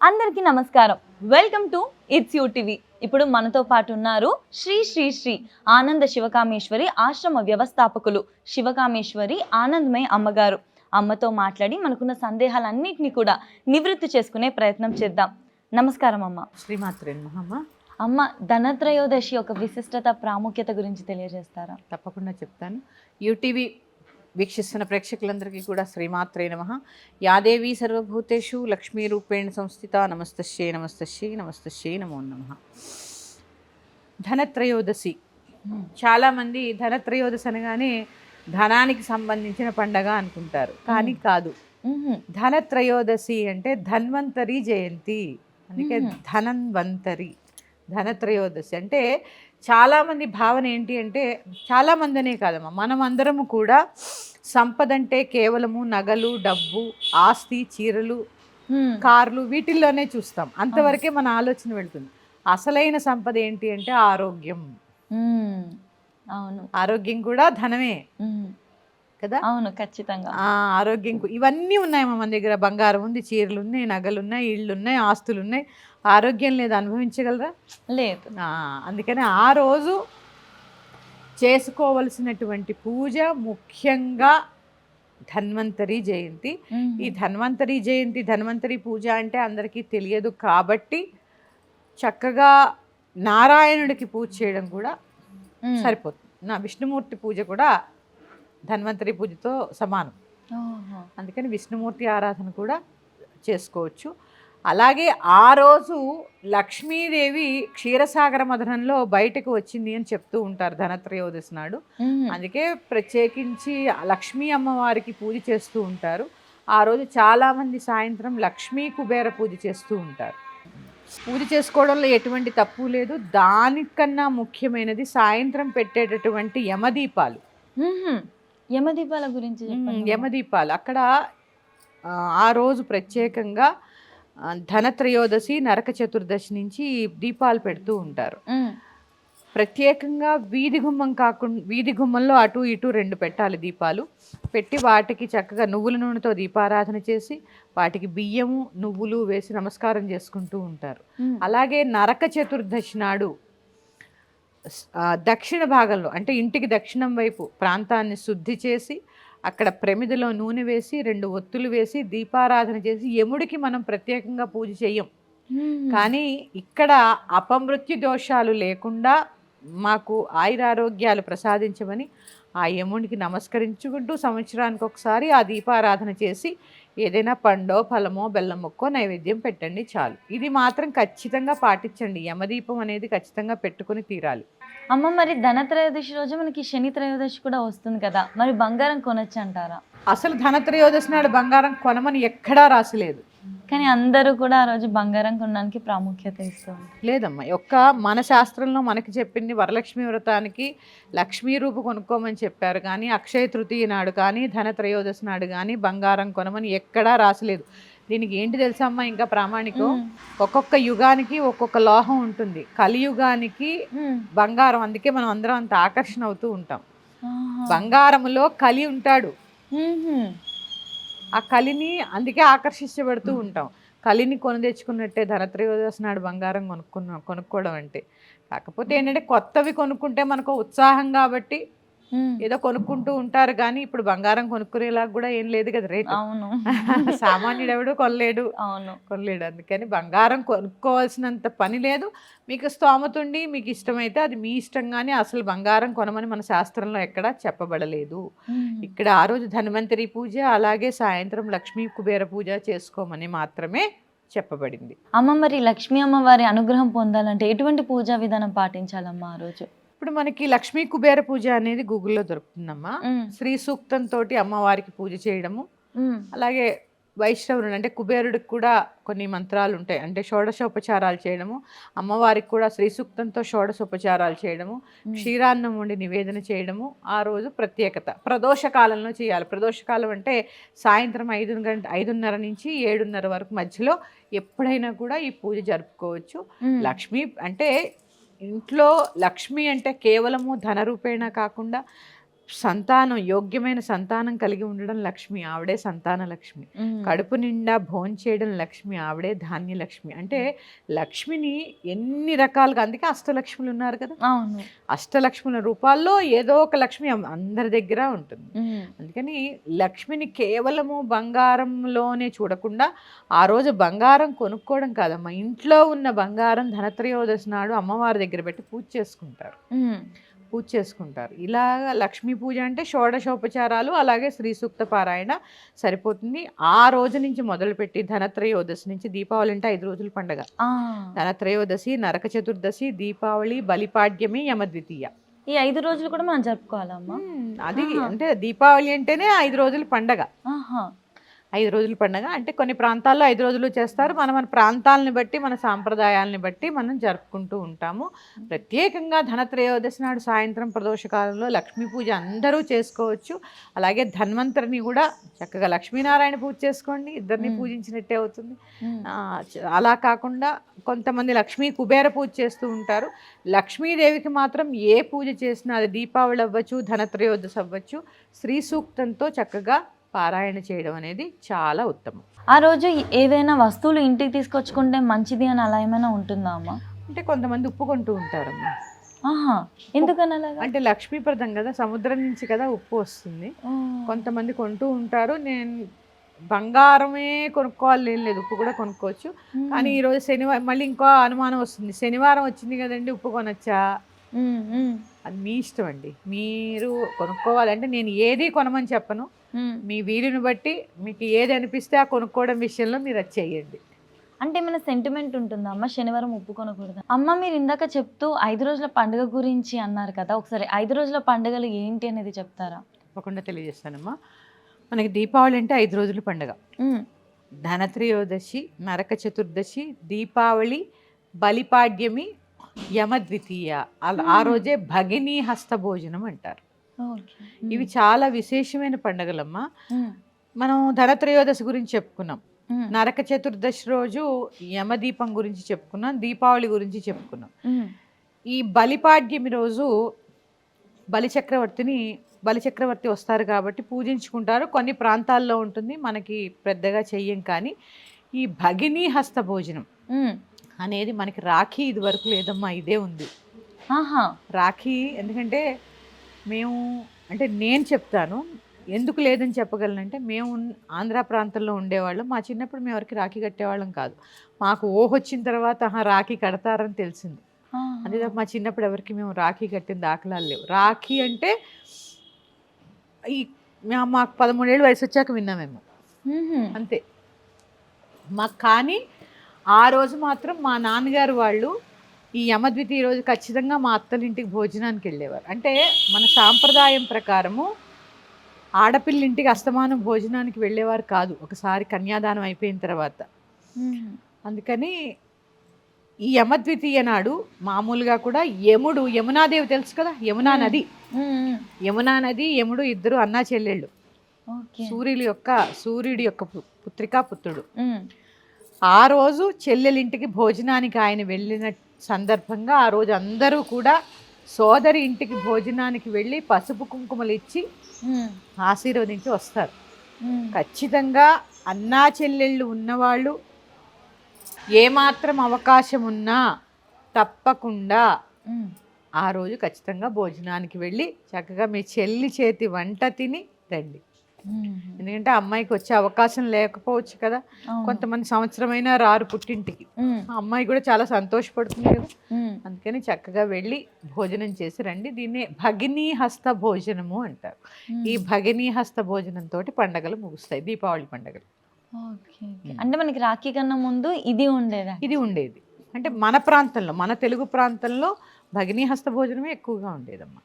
అందరికీ నమస్కారం. Welcome to it's U TV ఇప్పుడు మనతో పాటు ఉన్నారు శ్రీ శ్రీ శ్రీ ఆనంద శివకామేశ్వరి ఆశ్రమ వ్యవస్థాపకులు శివకామేశ్వరి ఆనందమయ అమ్మగారు. అమ్మతో మాట్లాడి మనకున్న సందేహాలన్నింటినీ కూడా నివృత్తి చేసుకునే ప్రయత్నం చేద్దాం. నమస్కారం అమ్మ. శ్రీమాత్రే మహమ్మ అమ్మ ధనత్రయోదశి యొక్క విశిష్టత ప్రాముఖ్యత గురించి తెలియజేస్తారా? తప్పకుండా చెప్తాను. యూటీవీ వీక్షిస్తున్న ప్రేక్షకులందరికీ కూడా శ్రీమాత్రే నమ. యాదేవి సర్వభూతేషు లక్ష్మీ రూపేణ సంస్థిత నమస్తశ్యే నమస్తశ్యే నమస్తశ్యే నమో నమ. ధనత్రయోదశి. చాలామంది ధనత్రయోదశి అనగానే ధనానికి సంబంధించిన పండగ అనుకుంటారు. కానీ కాదు. ధనత్రయోదశి అంటే ధన్వంతరి జయంతి. అందుకే. ధనన్వంతరి ధనత్రయోదశి. అంటే చాలామంది భావన ఏంటి అంటే చాలామంది అనే కాదమ్మా మనం అందరము కూడా సంపద అంటే కేవలము నగలు డబ్బు ఆస్తి చీరలు. కార్లు వీటిల్లోనే చూస్తాం. అంతవరకే మన ఆలోచన వెళ్తుంది. అసలైన సంపద ఏంటి అంటే ఆరోగ్యం. అవును. ఆరోగ్యం కూడా ధనమే. కదా? అవును ఖచ్చితంగా. ఆరోగ్యం ఇవన్నీ ఉన్నాయి మన దగ్గర. బంగారం ఉంది చీరలు ఉన్నాయి నగలు ఉన్నాయి ఇళ్ళు ఉన్నాయి ఆస్తులు ఉన్నాయి. ఆరోగ్యం లేదు అనుభవించగలరా లేదు అందుకని ఆ రోజు చేసుకోవలసినటువంటి పూజ ముఖ్యంగా ధన్వంతరి జయంతి. ఈ ధన్వంతరి జయంతి ధన్వంతరి పూజ అంటే అందరికీ తెలియదు కాబట్టి చక్కగా నారాయణుడికి పూజ చేయడం కూడా. సరిపోతుంది నా విష్ణుమూర్తి పూజ కూడా ధన్వంతరి పూజతో సమానం. అందుకని విష్ణుమూర్తి ఆరాధన కూడా చేసుకోవచ్చు అలాగే ఆ రోజు లక్ష్మీదేవి క్షీరసాగర మధనంలో బయటకు వచ్చింది అని చెప్తూ ఉంటారు ధనత్రయోదశి నాడు. అందుకే ప్రత్యేకించి లక్ష్మీ అమ్మవారికి పూజ చేస్తూ ఉంటారు. ఆ రోజు చాలామంది సాయంత్రం లక్ష్మీ కుబేర పూజ చేస్తూ ఉంటారు. పూజ చేసుకోవడంలో ఎటువంటి తప్పు లేదు. దానికన్నా ముఖ్యమైనది సాయంత్రం పెట్టేటటువంటి యమదీపాలు. యమదీపాల గురించి యమదీపాలు. అక్కడ ఆ, రోజు ప్రత్యేకంగా ధనత్రయోదశి నరక చతుర్దశి నుంచి దీపాలు పెడుతూ ఉంటారు. ప్రత్యేకంగా వీధి గుమ్మం కాకుండా వీధి గుమ్మంలో అటు ఇటు రెండు పెట్టాలి దీపాలు పెట్టి వాటికి చక్కగా నువ్వుల నూనెతో దీపారాధన చేసి వాటికి బియ్యము నువ్వులు వేసి నమస్కారం చేసుకుంటూ ఉంటారు. అలాగే నరక చతుర్దశి నాడు దక్షిణ భాగంలో అంటే ఇంటికి దక్షిణం వైపు ప్రాంతాన్ని శుద్ధి చేసి అక్కడ ప్రమిదలో నూనె వేసి రెండు ఒత్తులు వేసి దీపారాధన చేసి యముడికి మనం ప్రత్యేకంగా పూజ మ్మ్. కానీ ఇక్కడ అపమృత్యు దోషాలు లేకుండా మాకు ఆయురారోగ్యాలు ప్రసాదించమని ఆ యమునికి నమస్కరించుకుంటూ సంవత్సరానికి ఒకసారి ఆ దీపారాధన చేసి ఏదైనా పండో ఫలమో బెల్లం మొక్కో నైవేద్యం పెట్టండి చాలు. ఇది మాత్రం ఖచ్చితంగా పాటించండి. యమదీపం అనేది ఖచ్చితంగా పెట్టుకుని తీరాలి. అమ్మ మరి ధనత్రయోదశి రోజు మనకి శని త్రయోదశి కూడా వస్తుంది కదా. మరి బంగారం కొనొచ్చు అంటారా? అసలు ధనత్రయోదశి నాడు బంగారం కొనమని ఎక్కడా రాసిలేదు కానీ అందరూ కూడా ఆ రోజు బంగారం కొనడానికి ప్రాముఖ్యత ఇస్తూ ఉంటారు లేదమ్మా ఒక్క మన శాస్త్రంలో మనకి చెప్పింది వరలక్ష్మి వ్రతానికి లక్ష్మీ రూపు కొనుక్కోమని చెప్పారు కానీ అక్షయ తృతీయ నాడు కానీ ధనత్రయోదశి నాడు కానీ బంగారం కొనమని ఎక్కడా రాసలేదు దీనికి ఏంటి తెలుసమ్మా ఇంకా ప్రామాణికం. ఒక్కొక్క యుగానికి ఒక్కొక్క లోహం ఉంటుంది కలియుగానికి. బంగారం అందుకే మనం అందరం అంత ఆకర్షణ అవుతూ ఉంటాం. బంగారములో కలి ఉంటాడు. ఆ కలిని అందుకే ఆకర్షించబడుతూ ఉంటాం. కలిని కొని తెచ్చుకున్నట్టే ధనత్రయోదశి నాడు బంగారం కొనుక్కున్న కొనుక్కోవడం అంటే. కాకపోతే ఏంటంటే కొత్తవి కొనుక్కుంటే మనకు ఉత్సాహం కాబట్టి. ఏదో కొనుక్కుంటూ ఉంటారు కానీ ఇప్పుడు బంగారం కొనుక్కునేలాగా కూడా ఏం లేదు కదా రేటు. అవును. సామాన్యుడు ఎవడు కొనలేడు. అవును. కొనలేడు. అందుకని బంగారం కొనుక్కోవాల్సినంత పని లేదు. మీకు స్తోమత ఉండి మీకు ఇష్టమైతే అది మీ ఇష్టం కానీ అసలు బంగారం కొనమని మన శాస్త్రంలో ఎక్కడా చెప్పబడలేదు. ఇక్కడ ఆ రోజు ధన్వంతరి పూజ అలాగే సాయంత్రం లక్ష్మీ కుబేర పూజ చేసుకోమని మాత్రమే చెప్పబడింది. అమ్మ మరి లక్ష్మీ అమ్మవారి అనుగ్రహం పొందాలంటే ఎటువంటి పూజా విధానం పాటించాలమ్మా ఆ రోజు? ఇప్పుడు మనకి లక్ష్మీ కుబేర పూజ అనేది గూగుల్లో దొరుకుతుందమ్మా. మ్మ్. శ్రీ సూక్తంతో అమ్మవారికి పూజ చేయడము. అలాగే వైష్ణవుడు అంటే కుబేరుడికి కూడా కొన్ని మంత్రాలు ఉంటాయి. అంటే షోడశోపచారాలు చేయడము. అమ్మవారికి కూడా శ్రీ సూక్తంతో షోడశోపచారాలు చేయడము. క్షీరాన్నం వండి నివేదన చేయడము. ఆ రోజు ప్రత్యేకత. ప్రదోష కాలంలో చేయాలి. ప్రదోష కాలం అంటే సాయంత్రం ఐదు గంట ఐదున్నర నుంచి ఏడున్నర వరకు మధ్యలో ఎప్పుడైనా కూడా ఈ పూజ జరుపుకోవచ్చు. లక్ష్మి అంటే ఇంట్లో లక్ష్మి అంటే కేవలము ధన రూపేణ కాకుండా సంతానం యోగ్యమైన సంతానం కలిగి ఉండడం లక్ష్మి ఆవిడే సంతాన లక్ష్మి. కడుపు నిండా భోంచేయడం లక్ష్మి ఆవిడే ధాన్యలక్ష్మి అంటే లక్ష్మిని ఎన్ని రకాలుగా అందుకే అష్టలక్ష్ములు ఉన్నారు కదా. అవును. అష్టలక్ష్ముల రూపాల్లో ఏదో ఒక లక్ష్మి అందరి దగ్గర ఉంటుంది. అందుకని లక్ష్మిని కేవలము బంగారంలోనే చూడకుండా ఆ రోజు బంగారం కొనుక్కోవడం కాదమ్మా ఇంట్లో ఉన్న బంగారం ధనత్రయోదశి నాడు అమ్మవారి దగ్గర పెట్టి పూజ చేసుకుంటారు. పూజ చేసుకుంటారు. ఇలాగ లక్ష్మీ పూజ అంటే షోడశోపచారాలు అలాగే శ్రీ సూక్త పారాయణ సరిపోతుంది. ఆ రోజు నుంచి మొదలుపెట్టి ధనత్రయోదశి నుంచి దీపావళి అంటే ఐదు రోజుల పండగ. ధనత్రయోదశి నరక చతుర్దశి దీపావళి బలిపాడ్యమి యమద్వితీయ. ఈ ఐదు రోజులు కూడా మనం జరుపుకోవాలమ్మా. మ్మ్. అది. అంటే దీపావళి అంటేనే ఐదు రోజుల పండగ. ఐదు రోజుల పండగ. అంటే కొన్ని ప్రాంతాల్లో ఐదు రోజులు చేస్తారు. మన మన ప్రాంతాలని బట్టి మన సాంప్రదాయాలని బట్టి మనం జరుపుకుంటూ ఉంటాము. ప్రత్యేకంగా ధనత్రయోదశి నాడు సాయంత్రం ప్రదోషకాలంలో లక్ష్మీ పూజ అందరూ చేసుకోవచ్చు. అలాగే ధన్వంతరిని కూడా చక్కగా లక్ష్మీనారాయణ పూజ చేసుకోండి. ఇద్దరిని. పూజించినట్టే అవుతుంది. అలా కాకుండా కొంతమంది లక్ష్మీ కుబేర పూజ చేస్తూ ఉంటారు. లక్ష్మీదేవికి మాత్రం ఏ పూజ చేసినా అది దీపావళి అవ్వచ్చు ధనత్రయోదశి అవ్వచ్చు. శ్రీ సూక్తంతో చక్కగా పారాయణ చేయడం అనేది చాలా ఉత్తమం. ఆ రోజు ఏదైనా వస్తువులు ఇంటికి తీసుకొచ్చుకుంటే మంచిది అని అలా ఏమైనా ఉంటుందా అమ్మా? అంటే కొంతమంది ఉప్పు కొంటూ ఉంటారమ్మా. ఆహా ఎందుకని అలాగా? అంటే లక్ష్మీప్రదం కదా సముద్రం నుంచి కదా ఉప్పు వస్తుంది. కొంతమంది కొంటూ ఉంటారు. నేను బంగారమే కొనుక్కోవాలి లేదు. ఉప్పు కూడా కొనుక్కోవచ్చు. కానీ ఈరోజు శనివారం మళ్ళీ ఇంకో అనుమానం వస్తుంది. శనివారం వచ్చింది కదండి ఉప్పు కొనొచ్చా? అది మీ ఇష్టం అండి. మీరు కొనుక్కోవాలంటే నేను ఏది కొనమని చెప్పను. మీ వీలుని బట్టి మీకు ఏది అనిపిస్తే ఆ కొనుక్కోవడం విషయంలో మీరు అది చెయ్యండి అంటే ఏమైనా సెంటిమెంట్ ఉంటుందా? అమ్మ శనివారం ఒప్పుకొనకూడదు అమ్మ మీరు ఇందాక చెప్తూ ఐదు రోజుల పండుగ గురించి అన్నారు కదా ఒకసారి ఐదు రోజుల పండుగలు ఏంటి అనేది చెప్తారా? తప్పకుండా తెలియజేస్తానమ్మా. మనకి దీపావళి అంటే ఐదు రోజుల పండుగ. ధనత్రయోదశి నరక చతుర్దశి దీపావళి బలిపాడ్యమి యమద్వితీయ. ఆ. రోజే భగినీ హస్త భోజనం అంటారు. ఇవి చాలా విశేషమైన పండుగలమ్మా. మనం ధనత్రయోదశి గురించి చెప్పుకున్నాం. నరక చతుర్దశి రోజు యమదీపం గురించి చెప్పుకున్నాం దీపావళి గురించి చెప్పుకున్నాం. ఈ బలిపాడ్యమి రోజు బలిచక్రవర్తిని బలిచక్రవర్తి వస్తారు కాబట్టి పూజించుకుంటారు. కొన్ని ప్రాంతాల్లో ఉంటుంది మనకి పెద్దగా చెయ్యం కానీ ఈ భగినీ హస్త భోజనం. అనేది మనకి రాఖీ ఇది వరకు లేదమ్మా ఇదే ఉంది. ఆహా. రాఖీ ఎందుకంటే మేము అంటే నేను చెప్తాను ఎందుకు లేదని చెప్పగలనంటే మేము ఆంధ్ర ప్రాంతంలో ఉండేవాళ్ళం. మా చిన్నప్పుడు మేము ఎవరికి రాఖీ కట్టేవాళ్ళం కాదు. మాకు ఓహ్ వచ్చిన తర్వాత రాఖీ కడతారని తెలిసింది. తప్ప మా చిన్నప్పుడు ఎవరికి మేము రాఖీ కట్టిన దాఖలాలు లేవు. రాఖీ అంటే ఈ మా- మాకు పదమూడేళ్ళు వయసు వచ్చాక విన్నామేమో ఉహుం. అంతే. మాకు కానీ ఆ రోజు మాత్రం మా నాన్నగారు వాళ్ళు ఈ యమద్వితి రోజు ఖచ్చితంగా మా అత్తలింటికి భోజనానికి వెళ్ళేవారు. అంటే మన సాంప్రదాయం ప్రకారము ఆడపిల్లింటికి అస్తమానం భోజనానికి వెళ్ళేవారు కాదు. ఒకసారి కన్యాదానం అయిపోయిన తర్వాత. అందుకని ఈ యమద్వితీయ నాడు మామూలుగా కూడా యముడు యమునాదేవి తెలుసు కదా? యమునా. నది. యమునా నది యముడు ఇద్దరు అన్నా చెల్లెళ్ళు. సూర్యుడి యొక్క సూర్యుడి యొక్క పుత్రికా పుత్రుడు. ఆ రోజు చెల్లెలింటికి భోజనానికి ఆయన వెళ్ళిన సందర్భంగా ఆ రోజు అందరూ కూడా సోదరి ఇంటికి భోజనానికి వెళ్ళి పసుపు కుంకుమలు ఇచ్చి ఆశీర్వదించి వస్తారు. ఖచ్చితంగా అన్నా చెల్లెళ్ళు ఉన్నవాళ్ళు ఏమాత్రం అవకాశం ఉన్నా తప్పకుండా. ఆ రోజు ఖచ్చితంగా భోజనానికి వెళ్ళి చక్కగా మీ చెల్లి చేతి వంట తిని రండి. ఎందుకంటే అమ్మాయికి వచ్చే అవకాశం లేకపోవచ్చు కదా. కొంతమంది సంవత్సరమైనా రారు పుట్టింటికి. అమ్మాయి కూడా చాలా సంతోషపడుతుంది కదా. అందుకని చక్కగా వెళ్ళి భోజనం చేసి రండి. దీన్నే భగినీ హస్త భోజనము అంటారు. ఈ భగినీ హస్త భోజనంతో పండగలు ముగుస్తాయి. దీపావళి పండగలు. అంటే మనకి రాఖీ కన్నా ముందు ఇది ఉండేదా? ఇది ఉండేది. అంటే మన ప్రాంతంలో మన తెలుగు ప్రాంతంలో భగినీ హస్త భోజనమే ఎక్కువగా ఉండేదమ్మా.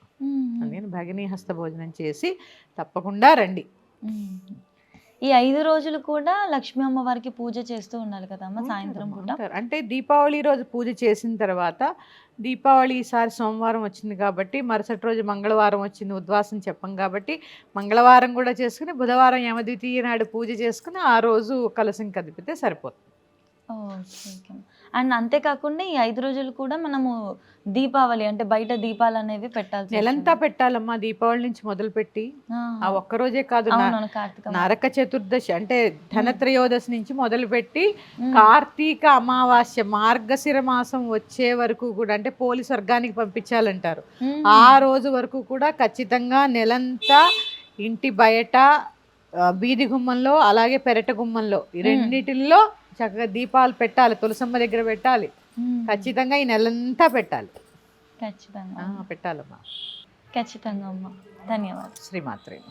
అందుకని భగినీ హస్త భోజనం చేసి తప్పకుండా రండి. ఈ ఐదు రోజులు కూడా లక్ష్మీ అమ్మవారికి పూజ చేస్తూ ఉండాలి కదా అమ్మ సాయంత్రం పూట. అంటే దీపావళి రోజు పూజ చేసిన తర్వాత దీపావళి ఈసారి సోమవారం వచ్చింది కాబట్టి మరుసటి రోజు మంగళవారం వచ్చింది ఉద్వాసం చెప్పం కాబట్టి మంగళవారం కూడా చేసుకుని బుధవారం యమద్వితీయ నాడు పూజ చేసుకుని ఆ రోజు కలసం కదిపితే సరిపోతుంది. ఓకే అండ్ అంతేకాకుండా ఈ ఐదు రోజులు కూడా మనము దీపావళి అంటే బయట దీపాలు అనేవి పెట్టాల్సి నెలంతా. పెట్టాలమ్మా దీపావళి నుంచి మొదలుపెట్టి ఆ, ఆ ఒక్క రోజే కాదు. నరక చతుర్దశి అంటే ధనత్రయోదశి నుంచి మొదలుపెట్టి ఉమ్, కార్తీక అమావాస్య మార్గశిర మాసం వచ్చే వరకు కూడా అంటే పోలీస్ వర్గానికి పంపించాలంటారు ఆ రోజు వరకు కూడా ఖచ్చితంగా నెలంతా ఇంటి బయట వీధి గుమ్మంలో అలాగే పెరట గుమ్మంలో ఈ మ్మ్. చక్కగా దీపాలు పెట్టాలి తులసమ్మ దగ్గర పెట్టాలి. ఖచ్చితంగా ఈ నెలంతా పెట్టాలి. ఖచ్చితంగా. పెట్టాలమ్మా. ఖచ్చితంగా అమ్మ. ధన్యవాదాలు. శ్రీమాత్రే.